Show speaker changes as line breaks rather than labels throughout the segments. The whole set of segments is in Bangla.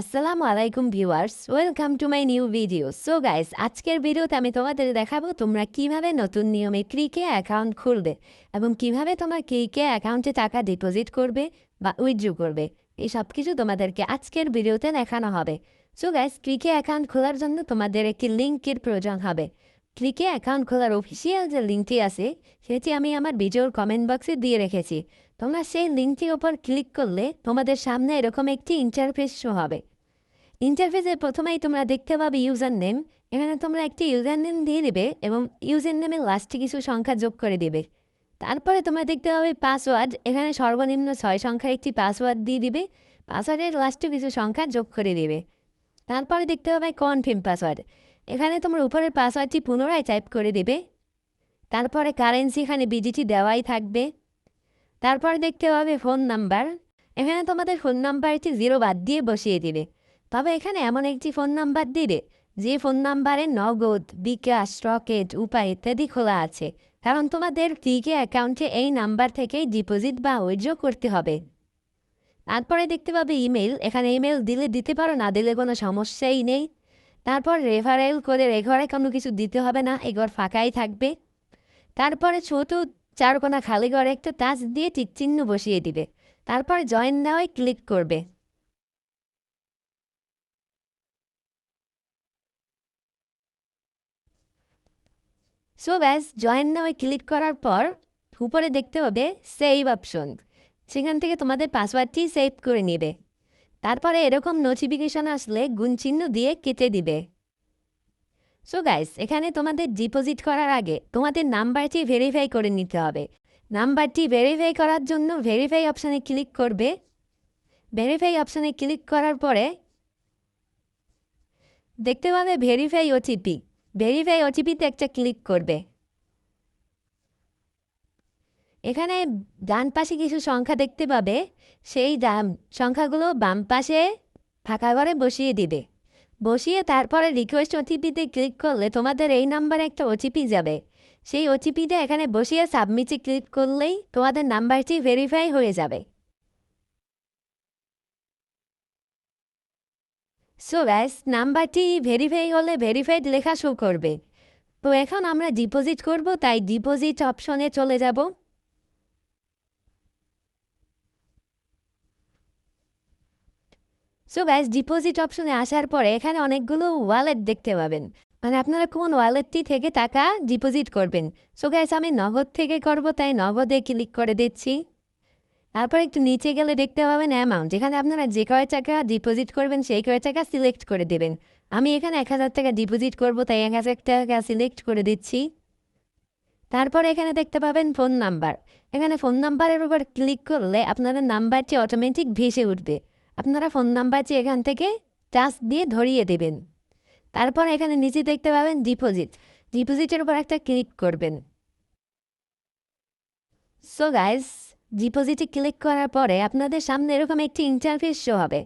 আসসালামু আলাইকুম viewers welcome to my new video so guys আজকের ভিডিওতে আমি তোমাদের দেখাবো তোমরা কীভাবে নতুন নিয়মে ক্রিকে অ্যাকাউন্ট খুলবে এবং কীভাবে তোমার ক্রিকে অ্যাকাউন্টে টাকা ডিপোজিট করবে বা উইথড্র করবে। এই সব কিছু তোমাদেরকে আজকের ভিডিওতে দেখানো হবে। সো গাইস ক্রিকে অ্যাকাউন্ট খোলার জন্য তোমাদের একটি লিঙ্কের প্রয়োজন হবে। ক্লিকে অ্যাকাউন্ট খোলার অফিসিয়াল যে লিঙ্কটি আছে, সেটি আমি আমার ভিডিওর কমেন্ট বক্সে দিয়ে রেখেছি। তোমরা সেই লিঙ্কটির ওপর ক্লিক করলে তোমাদের সামনে এরকম একটি ইন্টারফেস শো হবে। ইন্টারফেসে প্রথমেই তোমরা দেখতে পাবে ইউজার নেম এখানে তোমরা একটি ইউজার নেম দিয়ে দেবে এবং ইউজার নেমের লাস্টে কিছু সংখ্যা যোগ করে দেবে। তারপরে তোমরা দেখতে পাবে পাসওয়ার্ড এখানে সর্বনিম্ন ছয় সংখ্যার একটি পাসওয়ার্ড দিয়ে দিবে পাসওয়ার্ডের লাস্টে কিছু সংখ্যা যোগ করে দেবে। তারপরে দেখতে পাবে কনফার্ম পাসওয়ার্ড এখানে তোমার উপরের পাসওয়ার্ডটি পুনরায় টাইপ করে দেবে। তারপরে কারেন্সি এখানে বিজিটি দেওয়াই থাকবে। তারপর দেখতে পাবে ফোন নাম্বার এখানে তোমাদের ফোন নাম্বারটি জিরো বাদ দিয়ে বসিয়ে দিবে। তবে এখানে এমন একটি ফোন নাম্বার দিবে, যে ফোন নাম্বারে নগদ, বিকাশ, রকেট, উপায় ইত্যাদি খোলা আছে। কারণ তোমাদের ক্লিকে অ্যাকাউন্টে এই নাম্বার থেকেই ডিপোজিট বা উইথড্র করতে হবে। তারপরে দেখতে পাবে ইমেল এখানে ইমেল দিলে দিতে পারো, না দিলে কোনো সমস্যাই নেই। তারপর রেফারেল করে রেঘরে কোনো কিছু দিতে হবে না এগর ফাঁকাই থাকবে। তারপরে ছোট চারকোনা খালি ঘরে একটা টাচ দিয়ে টিকচিহ্ন বসিয়ে দিবে। তারপর জয়েন নেওয়ায় ক্লিক করবে। সো ব্যাস জয়েন নেওয়ায় ক্লিক করার পর উপরে দেখতে হবে সেভ অপশন সেখান থেকে তোমাদের পাসওয়ার্ডটি সেভ করে নেবে। তারপরে এরকম নোটিফিকেশন আসলে গুণ চিহ্ন দিয়ে কেটে দিবে। সো গাইস এখানে তোমাদের ডিপোজিট করার আগে তোমাদের নাম্বারটি ভেরিফাই করে নিতে হবে। নাম্বারটি ভেরিফাই করার জন্য ভেরিফাই অপশানে ক্লিক করবে। ভেরিফাই অপশানে ক্লিক করার পরে দেখতে পাবে ভেরিফাই ওটিপি ভেরিফাই ওটিপিতে একটা ক্লিক করবে। এখানে ডান পাশে কিছু সংখ্যা দেখতে পাবে। সেই সংখ্যাগুলো বাম পাশে ফাঁকা ঘরে বসিয়ে দিবে। বসিয়ে তারপরে রিকোয়েস্ট ওটিপিতে ক্লিক করলে তোমাদের এই নাম্বারে একটা ওটিপি যাবে। সেই ওটিপিটা এখানে বসিয়ে সাবমিটে ক্লিক করলেই তোমাদের নাম্বারটি ভেরিফাই হয়ে যাবে। সো ব্যাস নাম্বারটি ভেরিফাই হলে ভেরিফাইড লেখা শো করবে। তো এখন আমরা ডিপোজিট করব, তাই ডিপোজিট অপশনে চলে যাব। সো ব্যাস ডিপোজিট অপশনে আসার পরে এখানে অনেকগুলো ওয়ালেট দেখতে পাবেন। মানে আপনারা কোন ওয়ালেটটি থেকে টাকা ডিপোজিট করবেন। সো গ্যাস আমি নগদ থেকে করব, তাই নগদে ক্লিক করে দিচ্ছি। তারপর একটু নিচে গেলে দেখতে পাবেন অ্যামাউন্ট যেখানে আপনারা যে কয় টাকা ডিপোজিট করবেন, সেই কয় টাকা সিলেক্ট করে দেবেন। আমি এখানে এক হাজার টাকা ডিপোজিট করব, তাই এক হাজার টাকা সিলেক্ট করে দিচ্ছি। তারপর এখানে দেখতে পাবেন ফোন নাম্বার এখানে ফোন নাম্বারের উপর ক্লিক করলে আপনাদের নাম্বারটি অটোমেটিক ভেসে উঠবে। আপনারা ফোন নাম্বারটি এখান থেকে টাচ দিয়ে ধরিয়ে দেবেন। তারপর এখানে নিচে দেখতে পাবেন ডিপোজিট। ডিপোজিটের উপর একটা ক্লিক করবেন। সো গাইস ডিপোজিটে ক্লিক করার পরে আপনাদের সামনে এরকম একটি ইন্টারফেস শো হবে।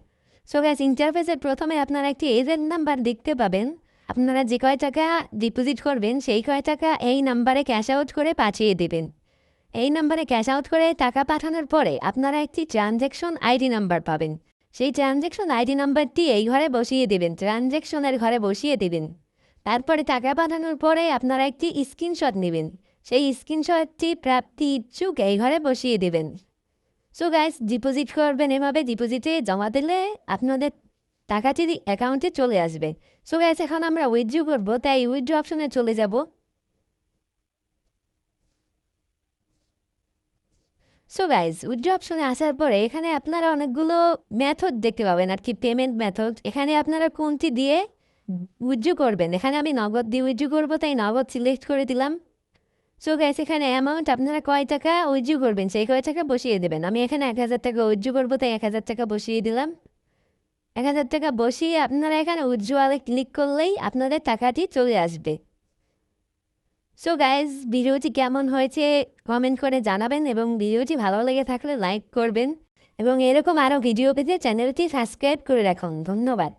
সো গাইস ইন্টারফেসের প্রথমে আপনারা একটি এজেন্ট নাম্বার দেখতে পাবেন। আপনারা যে কয় টাকা ডিপোজিট করবেন, সেই কয় টাকা এই নাম্বারে ক্যাশ আউট করে পাঠিয়ে দেবেন। এই নাম্বারে ক্যাশ আউট করে টাকা পাঠানোর পরে আপনারা একটি ট্রানজ্যাকশন আইডি নাম্বার পাবেন। সেই ট্রানজ্যাকশন আইডি নাম্বারটি এই ঘরে বসিয়ে দেবেন ট্রানজ্যাকশনের ঘরে বসিয়ে দেবেন। তারপরে টাকা পাঠানোর পরে আপনারা একটি স্ক্রিনশট নেবেন। সেই স্ক্রিনশটটি প্রাপ্তি ইচ্ছুক এই ঘরে বসিয়ে দেবেন। সো গাইস ডিপোজিট করবেন এভাবে ডিপোজিটে জমা দিলে আপনাদের টাকাটি অ্যাকাউন্টে চলে আসবে। সো গাইস এখন আমরা উইথড্র করব, তাই উইথড্র অপশনে চলে যাব। সো গাইজ উইথড্র অপশনে আসার পরে এখানে আপনারা অনেকগুলো মেথড দেখতে পাবেন, আর কি পেমেন্ট মেথড এখানে আপনারা কোনটি দিয়ে উইথড্র করবেন? এখানে আমি নগদ দিয়ে উইথড্র করব, তাই নগদ সিলেক্ট করে দিলাম। সো গাইস এখানে অ্যামাউন্ট আপনারা কয় টাকা উইথড্র করবেন? সেই কয় টাকা বসিয়ে দেবেন। আমি এখানে এক হাজার টাকা উইথড্র করব, তাই এক হাজার টাকা বসিয়ে দিলাম। এক হাজার টাকা বসিয়ে আপনারা এখানে উইথড্রোয়ালে ক্লিক করলেই আপনাদের টাকাটি চলে আসবে। সো গাইজ ভিডিওটি কেমন হয়েছে কমেন্ট করে জানাবেন এবং ভিডিওটি ভালো লেগে থাকলে লাইক করবেন এবং এরকম আরও ভিডিও পেতে চ্যানেলটি সাবস্ক্রাইব করে রাখুন। ধন্যবাদ।